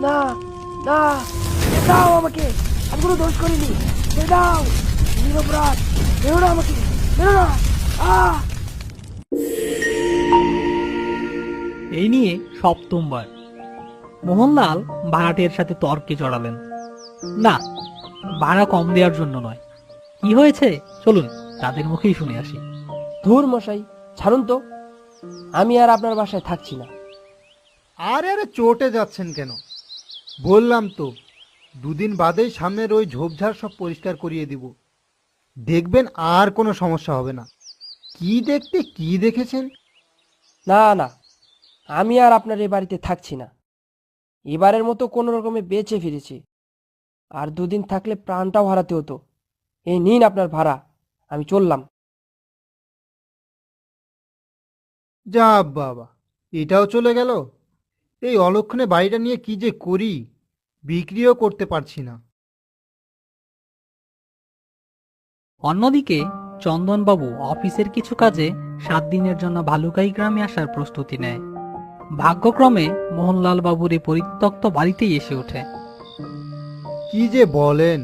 না না দাও আমাকে। আমি কোনো দোষ করিনি। ছেড়ে দাও। নিরপরাধ বেরো না আমাকে। বেরো না। আহ এই নিয়ে সপ্তমবার। মোহনলাল ভাড়াটের সাথে তর্কে জড়ালেন। না ভাড়া কম দেওয়ার জন্য নয়। কি হয়েছে? চলুন তাদের মুখেই শুনে আসি। ধুর মশাই ছাড়ুন তো। আমি আর আপনার বাসায় থাকছি না। আরে আরে চটে যাচ্ছেন কেন? বললাম তো দুদিন বাদেই সামনের ওই ঝোপঝাড় সব পরিষ্কার করিয়ে দিব। দেখবেন আর কোনো সমস্যা হবে না। কি দেখতে কি দেখেছেন? না না আমি আর আপনার এ বাড়িতে থাকছি না। এবারের মতো কোনো রকমে বেঁচে ফিরেছি। আর দুদিন থাকলে প্রাণটাও হারাতে হতো। এই নিন আপনার ভাড়া আমি চললাম। যা বাবা এটাও চলে গেল? এই অলক্ষণে বাড়িটা নিয়ে কি যে করি বিক্রিও করতে পারছি না। অন্যদিকে চন্দনবাবু অফিসের কিছু কাজে সাত দিনের জন্য ভালুকাই গ্রামে আসার প্রস্তুতি নেয়। ভাগ্যক্রমে মোহনলাল বাবুর এই পরিত্যক্ত বাড়িতেই এসে ওঠে। কি যে বলেন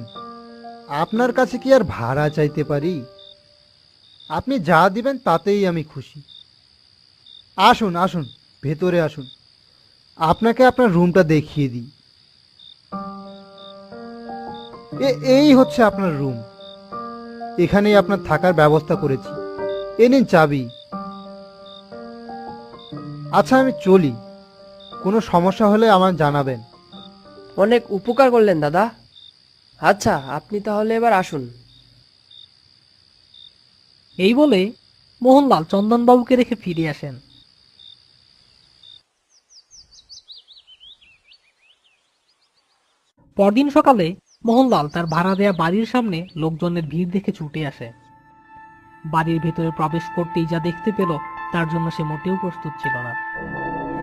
আপনার কাছে কি আর ভাড়া চাইতে পারি? আপনি যা দিবেন তাতেই আমি খুশি। আসুন আসুন ভেতরে আসুন। আপনাকে আপনার রুমটা দেখিয়ে দিই। এ- এই হচ্ছে আপনার রুম। এখানেই আপনার থাকার ব্যবস্থা করেছি। এ নিন চাবি। আচ্ছা আমি চলি। কোনো সমস্যা হলে আমার জানাবেন। অনেক উপকার করলেন দাদা। আচ্ছা আপনি তাহলে এবার আসুন। এই বলে মোহনলাল চন্দনবাবুকে রেখে ফিরে আসেন। পরদিন সকালে মোহনলাল তার ভাড়া দেয়া বাড়ির সামনে লোকজনের ভিড় দেখে ছুটে আসে। বাড়ির ভেতরে প্রবেশ করতেই যা দেখতে পেল, তার জন্য সে মোটেও প্রস্তুত ছিল না।